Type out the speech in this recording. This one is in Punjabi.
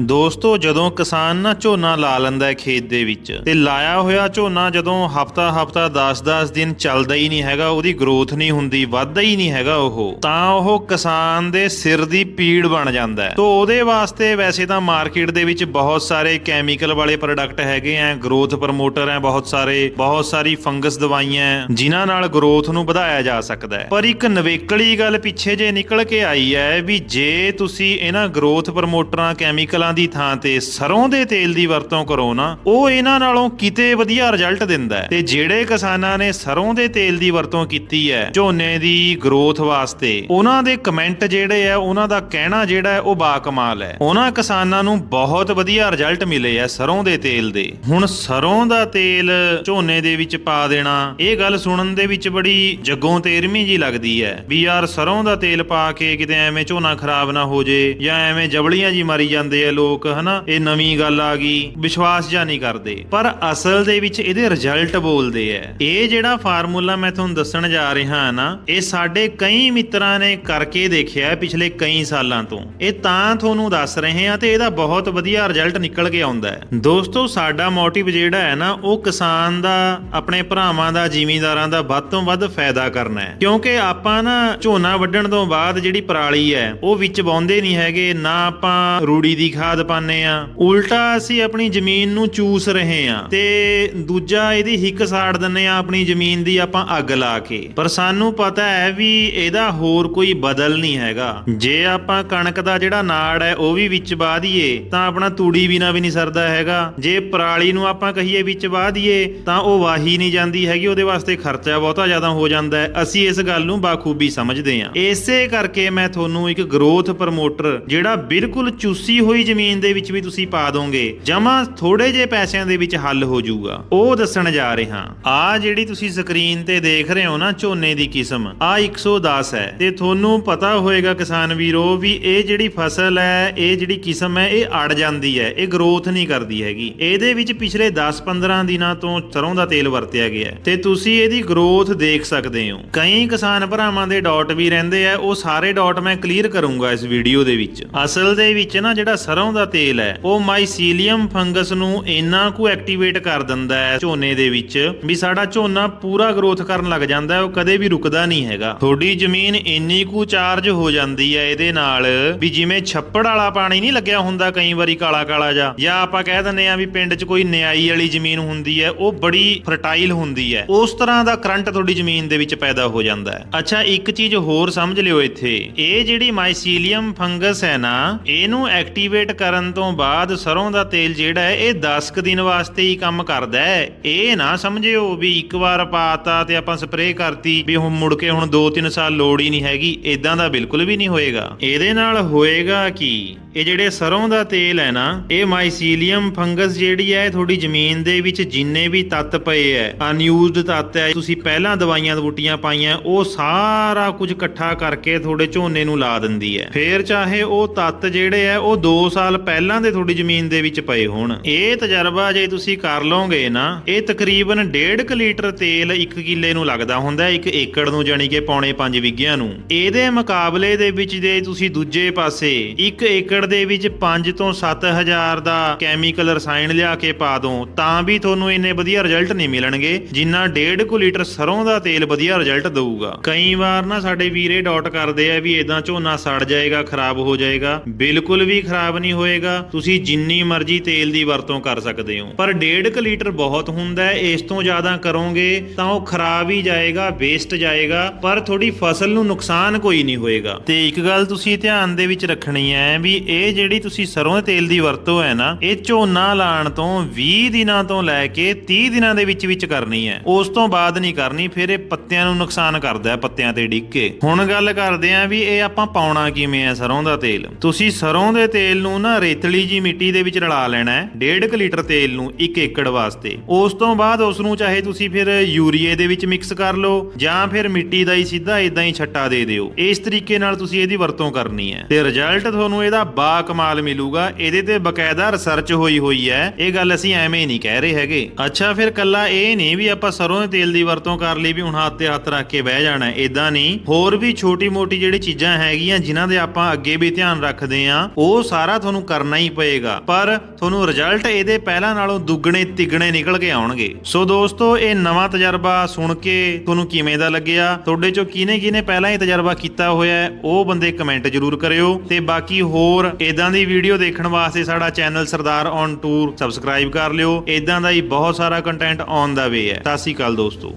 ਦੋਸਤੋ ਜਦੋਂ ਕਿਸਾਨ ਨਾ ਝੋਨਾ ਲਾ ਲੈਂਦਾ ਹੈ ਖੇਤ ਦੇ ਵਿੱਚ ਤੇ ਲਾਇਆ ਹੋਇਆ ਝੋਨਾ ਜਦੋਂ ਹਫਤਾ ਹਫਤਾ 10-10 ਦਿਨ ਚੱਲਦਾ ਹੀ ਨਹੀਂ ਹੈਗਾ ਉਹਦੀ ਗਰੋਥ ਨਹੀਂ ਹੁੰਦੀ ਵੱਧਦਾ ਹੀ ਨਹੀਂ ਹੈਗਾ ਉਹ ਤਾਂ ਉਹ ਕਿਸਾਨ ਦੇ ਸਿਰ ਦੀ ਪੀੜ ਬਣ ਜਾਂਦਾ ਹੈ। ਤੋਂ ਉਹਦੇ ਵਾਸਤੇ ਵੈਸੇ ਤਾਂ ਮਾਰਕੀਟ ਦੇ ਵਿੱਚ ਬਹੁਤ ਸਾਰੇ ਕੈਮੀਕਲ ਵਾਲੇ ਪ੍ਰੋਡਕਟ ਹੈਗੇ ਆ ਗਰੋਥ ਪ੍ਰਮੋਟਰ ਹੈ ਬਹੁਤ ਸਾਰੇ ਬਹੁਤ ਸਾਰੀ ਫੰਗਸ ਦਵਾਈਆਂ ਹੈ, ਜਿਨ੍ਹਾਂ ਨਾਲ ਗਰੋਥ ਨੂੰ ਵਧਾਇਆ ਜਾ ਸਕਦਾ ਹੈ। ਪਰ ਇੱਕ ਨਵੇਕਲੀ ਗੱਲ ਪਿੱਛੇ ਜੇ ਨਿਕਲ ਕੇ ਆਈ ਹੈ ਵੀ ਜੇ ਤੁਸੀਂ ਇਹਨਾਂ ਗਰੋਥ ਪ੍ਰਮੋਟਰਾਂ ਕੈਮੀਕਲ ਦੀ ਥਾਂ ਤੇ ਸਰੋਂ ਦੇ ਤੇਲ ਦੀ ਵਰਤੋਂ ਕਰੋ ਨਾ, ਉਹ ਇਹਨਾਂ ਨਾਲੋਂ ਕਿਤੇ ਵਧੀਆ ਰਿਜ਼ਲਟ ਦਿੰਦਾ ਹੈ। ਤੇ ਜਿਹੜੇ ਕਿਸਾਨਾਂ ਨੇ ਸਰੋਂ ਦੇ ਤੇਲ ਦੀ ਵਰਤੋਂ ਕੀਤੀ ਹੈ, ਝੋਨੇ ਦੀ ਗਰੋਥ ਵਾਸਤੇ, ਉਹਨਾਂ ਦੇ ਕਮੈਂਟ ਜਿਹੜੇ ਆ ਉਹਨਾਂ ਦਾ ਕਹਿਣਾ ਜਿਹੜਾ ਹੈ, ਉਹ ਬਾਕਮਾਲ ਹੈ। ਉਹਨਾਂ ਕਿਸਾਨਾਂ ਨੂੰ ਬਹੁਤ ਵਧੀਆ ਰਿਜ਼ਲਟ ਮਿਲੇ ਆ ਸਰੋਂ ਦੇ ਤੇਲ ਦੇ। ਹੁਣ ਸਰੋਂ ਦਾ ਤੇਲ ਝੋਨੇ ਦੇ ਵਿੱਚ ਪਾ ਦੇਣਾ, ਇਹ ਗੱਲ ਸੁਣਨ ਦੇ ਵਿੱਚ ਬੜੀ ਜੱਗੋਂ ਤੇਰਵੀਂ ਜੀ ਲੱਗਦੀ ਹੈ ਵੀ ਯਾਰ ਸਰੋਂ ਦਾ ਤੇਲ ਪਾ ਕੇ ਕਿਤੇ ਐਵੇਂ ਝੋਨਾ ਖਰਾਬ ਨਾ ਹੋ ਜੇ ਜਾਂ ਐਵੇਂ ਜਬਲੀਆਂ ਜੀ ਮਾਰੀ ਜਾਂਦੇ ਆ ਲੋਕ, ਹਨਾ, ਇਹ ਨਵੀਂ ਗੱਲ ਆ ਗਈ, ਵਿਸ਼ਵਾਸ ਜਾਂ ਨਹੀਂ ਕਰਦੇ। ਪਰ ਅਸਲ ਦੇ ਵਿੱਚ ਇਹਦੇ ਰਿਜ਼ਲਟ ਬੋਲਦੇ ਆ ਇਹ ਜਿਹੜਾ ਫਾਰਮੂਲਾ ਮੈਂ ਤੁਹਾਨੂੰ ਦੱਸਣ ਜਾ ਰਿਹਾ ਨਾ, ਇਹ ਸਾਡੇ ਕਈ ਮਿੱਤਰਾਂ ਨੇ ਕਰਕੇ ਦੇਖਿਆ ਪਿਛਲੇ ਕਈ ਸਾਲਾਂ ਤੋਂ। ਇਹ ਤਾਂ ਤੁਹਾਨੂੰ ਦੱਸ ਰਹੇ ਹਾਂ ਤੇ ਇਹਦਾ ਬਹੁਤ ਵਧੀਆ ਰਿਜ਼ਲਟ ਨਿਕਲ ਕੇ ਆਉਂਦਾ ਹੈ ਦੋਸਤੋ, ਸਾਡਾ ਮੋਟਿਵ ਜਿਹੜਾ ਹੈ ਨਾ, ਉਹ ਕਿਸਾਨ ਦਾ, ਆਪਣੇ ਭਰਾਵਾਂ ਦਾ, ਜ਼ਿਮੀਂਦਾਰਾਂ ਦਾ ਵੱਧ ਤੋਂ ਵੱਧ ਫਾਇਦਾ ਕਰਨਾ ਹੈ ਕਿਉਂਕਿ ਆਪਾਂ ਨਾ ਝੋਨਾ ਵੱਢਣ ਤੋਂ ਬਾਅਦ ਜਿਹੜੀ ਪਰਾਲੀ ਹੈ ਉਹ ਵਿੱਚ ਪਾਉਂਦੇ ਨਹੀਂ ਹੈਗੇ, ਨਾ ਆਪਾਂ ਰੂੜੀ ਦੀ ਖਾਦ ਪਾਉਂਦੇ ਆ। ਉਲਟਾ ਅਸੀਂ ਆਪਣੀ ਜ਼ਮੀਨ ਨੂੰ ਚੂਸ ਰਹੇ ਆ ਤੇ ਦੂਜਾ ਇਹਦੀ ਹਿੱਕ ਸਾੜ ਦਿੰਨੇ ਆ ਆਪਣੀ ਜ਼ਮੀਨ ਦੀ ਆਪਾਂ ਅੱਗ ਲਾ ਕੇ। ਪਰ ਸਾਨੂੰ ਪਤਾ ਹੈ ਵੀ ਇਹਦਾ ਹੋਰ ਕੋਈ ਬਦਲ ਨਹੀਂ ਹੈਗਾ। ਜੇ ਆਪਾਂ ਕਣਕ ਦਾ ਜਿਹੜਾ ਨਾੜ ਹੈ ਉਹ ਵੀ ਵਿੱਚ ਵਾਹ ਦਈਏ, ਤਾਂ ਆਪਣਾ ਤੂੜੀ ਬਿਨਾ ਵੀ ਨਹੀਂ ਸਰਦਾ ਹੈਗਾ। ਜੇ ਪਰਾਲੀ ਨੂੰ ਆਪਾਂ ਕਹੀਏ ਵਿੱਚ ਵਾਹ ਦਈਏ, ਤਾਂ ਉਹ ਵਾਹੀ ਨਹੀਂ ਜਾਂਦੀ ਹੈਗੀ, ਉਹਦੇ ਵਾਸਤੇ ਖਰਚਾ ਬਹੁਤਾ ਜ਼ਿਆਦਾ ਹੋ ਜਾਂਦਾ ਹੈ। ਅਸੀਂ ਇਸ ਗੱਲ ਨੂੰ ਬਾਖੂਬੀ ਸਮਝਦੇ ਹਾਂ ਇਸੇ ਕਰਕੇ ਮੈਂ ਤੁਹਾਨੂੰ ਇੱਕ ਗਰੋਥ ਪ੍ਰਮੋਟਰ ਜਿਹੜਾ ਬਿਲਕੁਲ ਚੂਸੀ ਹੋਈ ਜ਼ਮੀਨ ਦੇ ਵਿੱਚ ਵੀ ਤੁਸੀਂ ਪਾ ਦੋਗੇ, ਜਮਾ ਥੋੜੇ ਜੇ ਪੈਸਿਆਂ ਦੇ ਵਿੱਚ ਹੱਲ ਹੋ ਜਾਊਗਾ। ਉਹ ਦੱਸਣ ਜਾ ਰਿਹਾ, ਆ ਜਿਹੜੀ ਤੁਸੀਂ ਸਕਰੀਨ ਤੇ ਦੇਖ ਰਹੇ ਹੋ ਨਾ, ਝੋਨੇ ਦੀ ਕਿਸਮ, ਆ 110 ਹੈ। ਤੇ ਤੁਹਾਨੂੰ ਪਤਾ ਹੋਏਗਾ ਕਿਸਾਨ ਵੀਰੋ ਵੀ ਇਹ ਜਿਹੜੀ ਫਸਲ ਹੈ, ਇਹ ਜਿਹੜੀ ਕਿਸਮ ਹੈ, ਇਹ ਅੜ ਜਾਂਦੀ ਹੈ, ਇਹ ਗਰੋਥ ਨਹੀਂ ਕਰਦੀ ਹੈਗੀ। ਇਹਦੇ ਵਿੱਚ ਪਿਛਲੇ 10-15 ਦਿਨਾਂ ਤੋਂ ਸਰੋਂ ਦਾ ਤੇਲ ਵਰਤਿਆ ਗਿਆ ਤੇ ਤੁਸੀਂ ਇਹਦੀ ਗਰੋਥ ਦੇਖ ਸਕਦੇ ਹੋ। ਕਈ ਕਿਸਾਨ ਭਰਾਵਾਂ ਦੇ ਡਾਟ ਵੀ ਰਹਿੰਦੇ ਆ, ਉਹ ਸਾਰੇ ਡਾਟ ਮੈਂ ਕਲੀਅਰ ਕਰੂੰਗਾ ਇਸ ਵੀਡੀਓ ਦੇ ਵਿੱਚ। ਅਸਲ ਦੇ ਵਿੱਚ ਨਾ ਜਿਹੜਾ ਸਰੋਂ ਦਾ ਤੇਲ ਹੈ। ਉਹ ਮਾਈਸੀਲੀਅਮ ਫੰਗਸ ਨੂੰ ਇੰਨਾ ਕੁ ਐਕਟੀਵੇਟ ਕਰ ਦਿੰਦਾ ਹੈ ਝੋਨੇ ਦੇ ਵਿੱਚ ਵੀ ਸਾਡਾ ਝੋਨਾ ਪੂਰਾ ਗਰੋਥ ਕਰਨ ਲੱਗ ਜਾਂਦਾ ਹੈ, ਉਹ ਕਦੇ ਵੀ ਰੁਕਦਾ ਨਹੀਂ ਹੈਗਾ। ਤੁਹਾਡੀ ਜ਼ਮੀਨ ਇੰਨੀ ਕੁ ਚਾਰਜ ਹੋ ਜਾਂਦੀ ਹੈ ਇਹਦੇ ਨਾਲ ਵੀ ਜਿਵੇਂ ਛੱਪੜ ਵਾਲਾ ਪਾਣੀ ਨਹੀਂ ਲੱਗਿਆ ਹੁੰਦਾ ਕਈ ਵਾਰੀ ਕਾਲਾ ਕਾਲਾ ਜਾ ਜਾਂ ਆਪਾਂ ਕਹਿ ਦਿੰਦੇ ਆ ਵੀ ਪਿੰਡ 'ਚ ਕੋਈ ਨਿਆਈ ਵਾਲੀ ਜ਼ਮੀਨ ਹੁੰਦੀ ਹੈ, ਉਹ ਬੜੀ ਫਰਟਾਈਲ ਹੁੰਦੀ ਹੈ। ਉਸ ਤਰ੍ਹਾਂ ਦਾ ਕਰੰਟ ਤੁਹਾਡੀ ਜ਼ਮੀਨ ਦੇ ਵਿੱਚ ਪੈਦਾ ਹੋ ਜਾਂਦਾ ਹੈ। ਅੱਛਾ, ਇੱਕ ਚੀਜ਼ ਹੋਰ ਸਮਝ ਲਿਓ ਇੱਥੇ। ਇਹ ਜਿਹੜੀ ਮਾਈਸੀਲੀਅਮ ਫੰਗਸ ਹੈ ਨਾ, ਇਹਨੂੰ ਐਕਟੀਵੇਟ ਕਰਨ ਤੋਂ ਬਾਅਦ ਸਰੋਂ ਦਾ ਤੇਲ ਜਿਹੜਾ ਹੈ, ਇਹ 10 ਕੁ ਦਿਨ ਵਾਸਤੇ ਹੀ ਕੰਮ ਕਰਦਾ ਹੈ। ਇਹ ਨਾ ਸਮਝਿਓ ਵੀ ਇੱਕ ਵਾਰ ਪਾਤਾ ਤੇ ਆਪਾਂ ਸਪਰੇਅ ਕਰਤੀ ਵੀ ਹੁਣ ਮੁੜ ਕੇ ਹੁਣ 2-3 ਸਾਲ ਲੋੜ ਹੀ ਨਹੀਂ ਹੈਗੀ ਇਦਾਂ ਦਾ ਬਿਲਕੁਲ ਵੀ ਨਹੀਂ ਹੋਏਗਾ। ਇਹਦੇ ਨਾਲ ਹੋਏਗਾ ਕੀ? ਇਹ ਜਿਹੜੇ ਸਰੋਂ ਦਾ ਤੇਲ ਹੈ ਨਾ, ਇਹ ਮਾਈਸੀਲੀਅਮ ਫੰਗਸ ਜਿਹੜੀ ਹੈ ਤੁਹਾਡੀ ਜ਼ਮੀਨ ਦੇ ਵਿੱਚ ਜਿੰਨੇ ਵੀ ਤੱਤ ਪਏ ਹੈ ਅਨਯੂਜ਼ਡ ਤੱਤ ਹੈ, ਤੁਸੀਂ ਪਹਿਲਾਂ ਦਵਾਈਆਂ ਬੂਟੀਆਂ ਪਾਈਆਂ, ਉਹ ਸਾਰਾ ਕੁਝ ਇਕੱਠਾ ਕਰਕੇ ਤੁਹਾਡੇ ਝੋਨੇ ਨੂੰ ਲਾ ਦਿੰਦੀ ਹੈ। ਫੇਰ ਚਾਹੇ ਉਹ ਤੱਤ ਜਿਹੜੇ ਹੈ, ਉਹ 2 ਸਾਲ ਪਹਿਲਾਂ ਦੇ ਤੁਹਾਡੀ ਜ਼ਮੀਨ ਦੇ ਵਿੱਚ ਪਏ ਹੋਣ। ਇਹ ਤਜਰਬਾ ਜੇ ਤੁਸੀਂ ਕਰ ਲਓਗੇ ਨਾ, ਇਹ ਤਕਰੀਬਨ 1.5 ਲੀਟਰ ਤੇਲ 1 ਕਿੱਲੇ ਨੂੰ ਲੱਗਦਾ ਹੁੰਦਾ 1 ਏਕੜ ਨੂੰ ਜਾਨੀ ਕਿ ਪੌਣੇ 5 ਵਿਗਿਆਂ ਨੂੰ। ਇਹਦੇ ਮੁਕਾਬਲੇ ਦੇ ਵਿੱਚ ਜੇ ਤੁਸੀਂ ਦੂਜੇ ਪਾਸੇ 1 ਏਕੜ ਦੇ ਵਿੱਚ 5 ਤੋਂ 7000 ਦਾ ਕੈਮੀਕਲ ਰਸਾਇਣ ਲਿਆ ਕੇ ਪਾ ਦੋ, ਤਾਂ ਵੀ ਤੁਹਾਨੂੰ ਇੰਨੇ ਵਧੀਆ ਰਿਜ਼ਲਟ ਨਹੀਂ ਮਿਲਣਗੇ, ਜਿੰਨਾ 1.5 ਲੀਟਰ ਸਰੋਂ ਦਾ ਤੇਲ ਵਧੀਆ ਰਿਜ਼ਲਟ ਦਊਗਾ। ਕਈ ਵਾਰ ਨਾ ਸਾਡੇ ਵੀਰੇ ਡਾਟ ਕਰਦੇ ਆ ਵੀ ਇਦਾਂ ਝੋਨਾ ਸੜ ਜਾਏਗਾ, ਖਰਾਬ ਹੋ ਜਾਏਗਾ, ਬਿਲਕੁਲ ਵੀ ਖਰਾਬ ਨਹੀਂ ਹੋਏਗਾ। ਤੁਸੀਂ ਜਿੰਨੀ ਮਰਜ਼ੀ ਤੇਲ ਦੀ ਵਰਤੋਂ ਕਰ ਸਕਦੇ ਹੋ। ਪਰ 1.5 ਲੀਟਰ ਬਹੁਤ ਹੁੰਦਾ ਹੈ। ਇਸ ਤੋਂ ਜ਼ਿਆਦਾ ਕਰੋਗੇ ਤਾਂ ਉਹ ਖਰਾਬ ਹੀ ਜਾਏਗਾ ਵੇਸਟ ਜਾਏਗਾ। ਪਰ ਤੁਹਾਡੀ ਫਸਲ ਨੂੰ ਨੁਕਸਾਨ ਕੋਈ ਨਹੀਂ ਹੋਏਗਾ। ਤੇ ਇੱਕ ਗੱਲ ਤੁਸੀਂ ਧਿਆਨ ਦੇ ਵਿੱਚ ਰੱਖਣੀ ਹੈ ਵੀ ਇਹ ਜਿਹੜੀ ਤੁਸੀਂ ਸਰੋਂ ਦੇ ਤੇਲ ਦੀ ਵਰਤੋਂ ਹੈ ਨਾ, ਇਹ ਝੋਨਾ ਲਾਣ ਤੋਂ 20 ਦਿਨਾਂ ਤੋਂ ਲੈ ਕੇ 30 ਦਿਨਾਂ ਦੇ ਵਿੱਚ ਵਿੱਚ ਕਰਨੀ ਹੈ। ਉਸ ਤੋਂ ਬਾਅਦ ਨਹੀਂ ਕਰਨੀ, ਫਿਰ ਇਹ ਪੱਤਿਆਂ ਨੂੰ ਨੁਕਸਾਨ ਕਰਦਾ ਹੈ ਪੱਤਿਆਂ ਤੇ ਡਿੱਗ ਕੇ। ਹੁਣ ਗੱਲ ਕਰਦੇ ਆਂ ਵੀ ਇਹ ਆਪਾਂ ਪਾਉਣਾ ਕਿਵੇਂ ਹੈ ਸਰੋਂ ਦਾ ਤੇਲ। ਤੁਸੀਂ ਸਰੋਂ ਦੇ ਤੇਲ ਨੂੰ ਨਾ ਰੇਤਲੀ ਜੀ ਮਿੱਟੀ ਦੇ ਵਿੱਚ ਰਲਾ ਲੈਣਾ ਹੈ। 1.5 ਲੀਟਰ ਤੇਲ ਨੂੰ 1 ਏਕੜ ਵਾਸਤੇ। ਉਸ ਤੋਂ ਬਾਅਦ ਉਸ ਨੂੰ ਚਾਹੇ ਤੁਸੀਂ ਫਿਰ ਯੂਰੀਏ ਦੇ ਵਿੱਚ ਮਿਕਸ ਕਰ ਲਓ ਜਾਂ ਫਿਰ ਮਿੱਟੀ ਦਾ ਹੀ ਸਿੱਧਾ ਇਦਾਂ ਹੀ ਛੱਟਾ ਦੇ ਦਿਓ। ਇਸ ਤਰੀਕੇ ਨਾਲ ਤੁਸੀਂ ਇਹਦੀ ਵਰਤੋਂ ਕਰਨੀ ਹੈ। ਤੇ ਰਿਜ਼ਲਟ ਤੁਹਾਨੂੰ ਇਹਦਾ ਬਾ ਕਮਾਲ ਮਿਲੂਗਾ। ਇਹਦੇ ਤੇ ਬਕਾਇਦਾ ਰਿਸਰਚ ਹੋਈ ਹੋਈ ਹੈ। ਇਹ ਗੱਲ ਅਸੀਂ ਐਵੇਂ ਨਹੀਂ ਕਹਿ ਰਹੇ ਹੈਗੇ। ਅੱਛਾ, ਫਿਰ ਕੱਲਾ ਇਹ ਨਹੀਂ ਵੀ ਆਪਾਂ ਸਰੋਂ ਦੇ ਤੇਲ ਦੀ ਵਰਤੋਂ ਕਰ ਲਈ ਵੀ ਹੁਣ ਹੱਥ ਤੇ ਹੱਥ ਰੱਖ ਕੇ ਬਹਿ ਜਾਣਾ ਇਦਾਂ ਨਹੀਂ। ਹੋਰ ਵੀ ਛੋਟੀ ਮੋਟੀ ਜਿਹੜੀ ਚੀਜ਼ਾਂ ਹੈਗੀਆਂ ਜਿਨ੍ਹਾਂ ਦੇ ਆਪਾਂ ਅੱਗੇ ਵੀ ਧਿਆਨ ਰੱਖਦੇ ਆ ਉਹ ਸਾਰਾ ਤੁਹਾਨੂੰ ਕਰਨਾ ਹੀ ਪਏਗਾ। ਪਰ ਤੁਹਾਨੂੰ ਰਿਜ਼ਲਟ ਇਹਦੇ ਪਹਿਲਾਂ ਨਾਲੋਂ ਦੁੱਗਣੇ, ਤਿੱਗਣੇ ਨਿਕਲ ਕੇ ਆਉਣਗੇ। ਸੋ ਦੋਸਤੋ, ਇਹ ਨਵਾਂ ਤਜਰਬਾ ਸੁਣ ਕੇ ਤੁਹਾਨੂੰ ਕਿਵੇਂ ਦਾ ਲੱਗਿਆ? ਤੁਹਾਡੇ ਚੋਂ ਕਿਹਨੇ ਕਿਹਨੇ ਪਹਿਲਾਂ ਹੀ ਤਜਰਬਾ ਕੀਤਾ ਹੋਇਆ ਹੈ, ਉਹ ਬੰਦੇ ਕਮੈਂਟ ਜ਼ਰੂਰ ਕਰਿਓ। ਤੇ ਬਾਕੀ ਹੋਰ ਇਦਾਂ ਦੀ ਵੀਡੀਓ ਦੇਖਣ ਵਾਸਤੇ ਸਾਡਾ channel Sardar on tour subscribe ਕਰ ਲਿਓ। ਇਦਾਂ ਦਾ ਹੀ ਬਹੁਤ ਸਾਰਾ ਕੰਟੈਂਟ ਆਉਣ ਦਾ ਵੇ ਹੈ। ਸਤਿ ਸ਼੍ਰੀ ਅਕਾਲ ਦੋਸਤੋ।